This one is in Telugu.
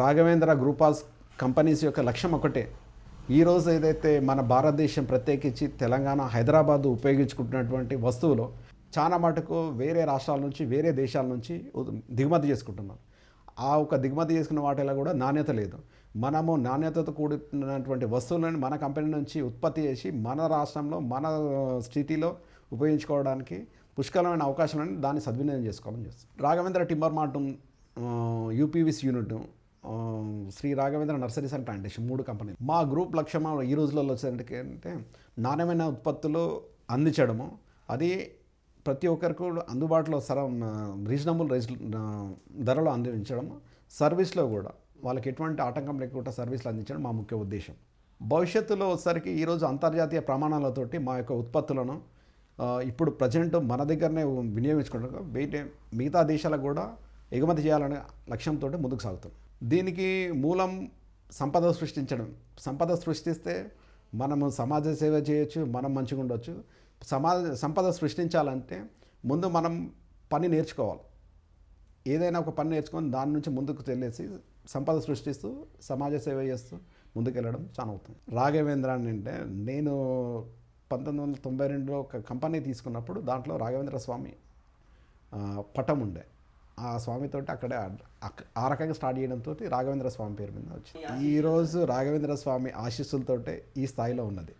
రాఘవేంద్ర గ్రూప్ ఆఫ్ కంపెనీస్ యొక్క లక్ష్యం ఒకటే. ఈరోజు ఏదైతే మన భారతదేశం ప్రత్యేకించి తెలంగాణ హైదరాబాద్ ఉపయోగించుకుంటున్నటువంటి వస్తువులు చాలా మటుకు వేరే రాష్ట్రాల నుంచి వేరే దేశాల నుంచి దిగుమతి చేసుకుంటున్నారు. ఆ ఒక దిగుమతి చేసుకున్న వాటిలో కూడా నాణ్యత లేదు. మనము నాణ్యతతో కూడినటువంటి వస్తువులను మన కంపెనీ నుంచి ఉత్పత్తి చేసి మన రాష్ట్రంలో మన సిటీలో ఉపయోగించుకోవడానికి పుష్కలమైన అవకాశాలను దాన్ని సద్వినియోగం చేసుకోవాలని చేస్తాం Raghavendra timber mart UPVC unit Shri Raghavendra nurseries and plantation మూడు కంపెనీలు. మా గ్రూప్ లక్ష్యం ఈ రోజులలో వచ్చేసరికి అంటే నాణ్యమైన ఉత్పత్తులు అందించడము అది ప్రతి ఒక్కరికి అందుబాటులో సర రీజనబుల్ రైజ్ ధరలో అందించడం సర్వీస్లో కూడా వాళ్ళకి ఎటువంటి ఆటంకం లేకుండా సర్వీసులు అందించడం మా ముఖ్య ఉద్దేశం. భవిష్యత్తులో వచ్చేసరికి ఈరోజు అంతర్జాతీయ ప్రమాణాలతోటి మా యొక్క ఉత్పత్తులను ఇప్పుడు ప్రజెంట్ మన దగ్గరనే వినియోగించుకుంటాం బయట మిగతా దేశాలకు కూడా ఎగుమతి చేయాలనే లక్ష్యంతో ముందుకు సాగుతాం దీనికి మూలం సంపద సృష్టించడం. సంపద సృష్టిస్తే మనము సమాజ సేవ చేయొచ్చు మనం మంచిగా ఉండొచ్చు. సమాజ సంపద సృష్టించాలంటే ముందు మనం పని నేర్చుకోవాలి. ఏదైనా ఒక పని నేర్చుకొని దాని నుంచి ముందుకు తెలిసి సంపద సృష్టిస్తూ సమాజ సేవ చేస్తూ ముందుకెళ్ళడం చాలా అవుతుంది రాఘవేంద్ర అని అంటే నేను పంతొమ్మిది వందల తొంభై రెండులో ఒక కంపెనీ తీసుకున్నప్పుడు దాంట్లో రాఘవేంద్ర స్వామి పటం ఉండే. ఆ స్వామితోటి అక్కడే అక్- ఆ రకంగా స్టార్ట్ చేయడంతో రాఘవేంద్ర స్వామి పేరు మీద వచ్చింది. ఈరోజు రాఘవేంద్ర స్వామి ఆశీస్సులతోటే ఈ స్థాయిలో ఉన్నది.